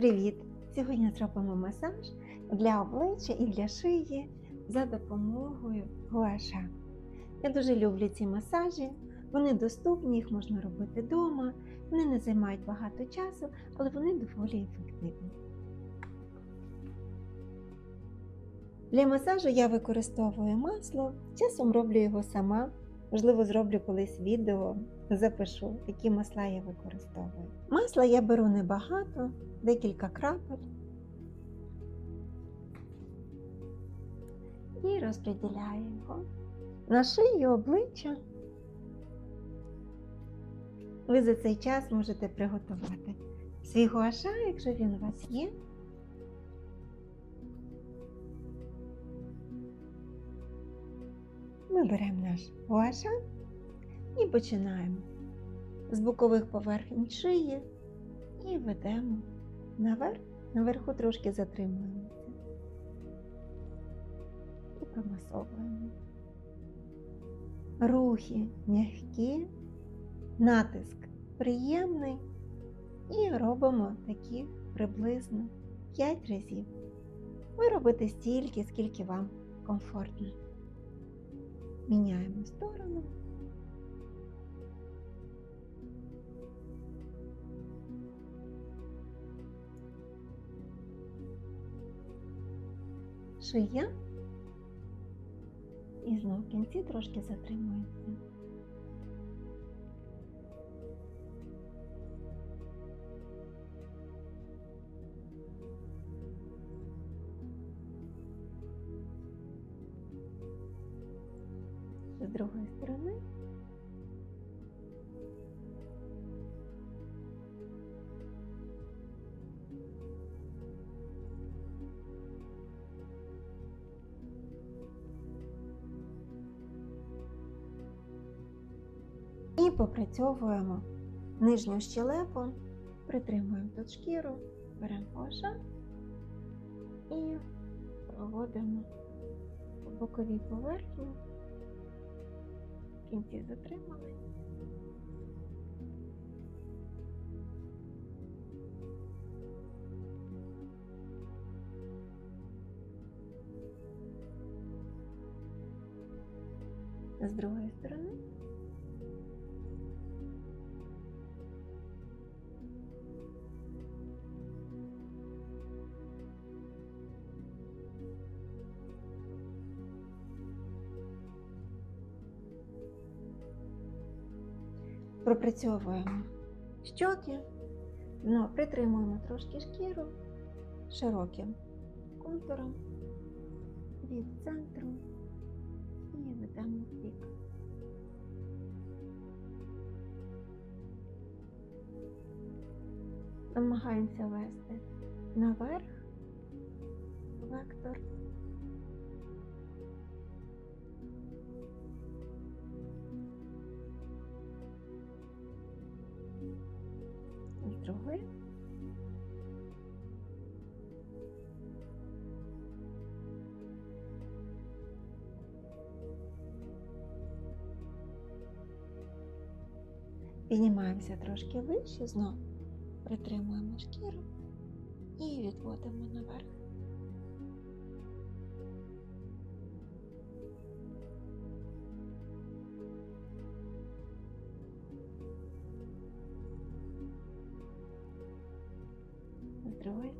Привіт! Сьогодні зробимо масаж для обличчя і для шиї за допомогою гуаша. Я дуже люблю ці масажі, вони доступні, їх можна робити вдома, вони не займають багато часу, але вони доволі ефективні. Для масажу я використовую масло, часом роблю його сама. Можливо, зроблю колись відео, запишу, які масла я використовую. Масла я беру небагато, декілька крапель і розподіляю його на шию обличчя. Ви за цей час можете приготувати свій гуаша, якщо він у вас є. Ми беремо наш гуаша і починаємо з бокових поверхень шиї і ведемо наверх, наверху трошки затримуємося і промасовуємо. Рухи м'які, натиск приємний і робимо такі приблизно 5 разів. Ви робите стільки, скільки вам комфортно. Міняємо сторону. Шия. І знову в кінці трошки затримується. Другої сторони. І попрацьовуємо нижню щелепу, притримуємо тут шкіру, беремо коша і проводимо по боковій поверхні. Кінці затримали. З другої сторони. Пропрацьовуємо щоки, ну, притримуємо трошки шкіру широким контуром від центру і ведемо в бік. Намагаємося вести наверх вектор. Другої. Піднімаємося трошки вище, знов притримуємо шкіру і відводимо наверх.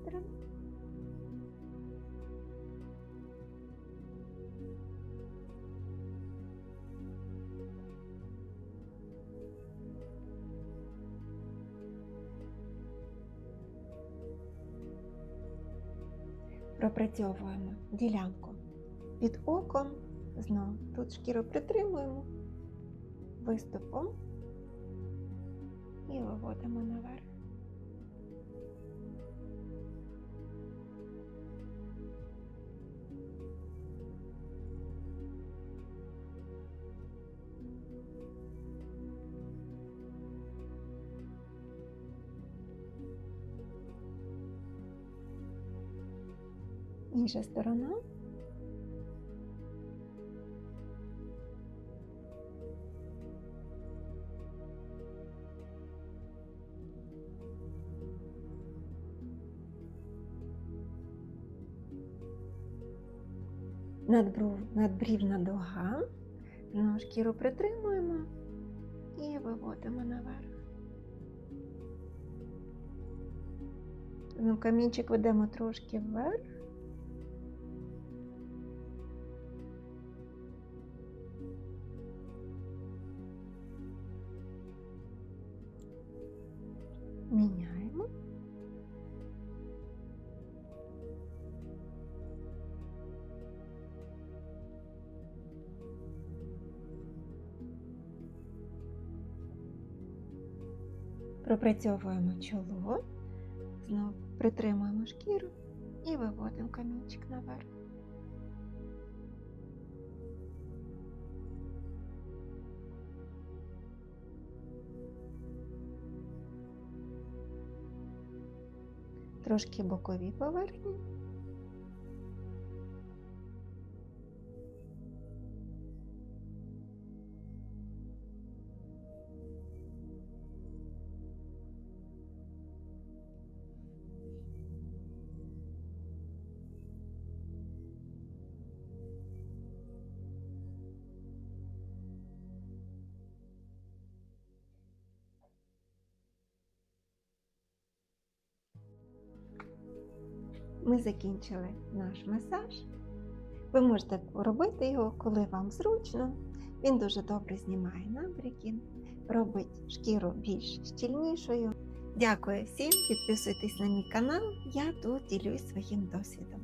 З. Пропрацьовуємо ділянку під оком, знову тут шкіру притримуємо виступом і виводимо наверх. інша сторона. Надбрівна дуга, ну, шкіру притримуємо і виводимо наверх. Ну, Камінчик ведемо трошки вверх. Пропрацьовуємо чоло, знову притримуємо шкіру і виводимо камінчик наверх. Трошки бокові поверхні. Ми закінчили наш масаж. Ви можете робити його, коли вам зручно. Він дуже добре знімає набряки, робить шкіру більш щільнішою. Дякую всім, підписуйтесь на мій канал. Я тут ділюсь своїм досвідом.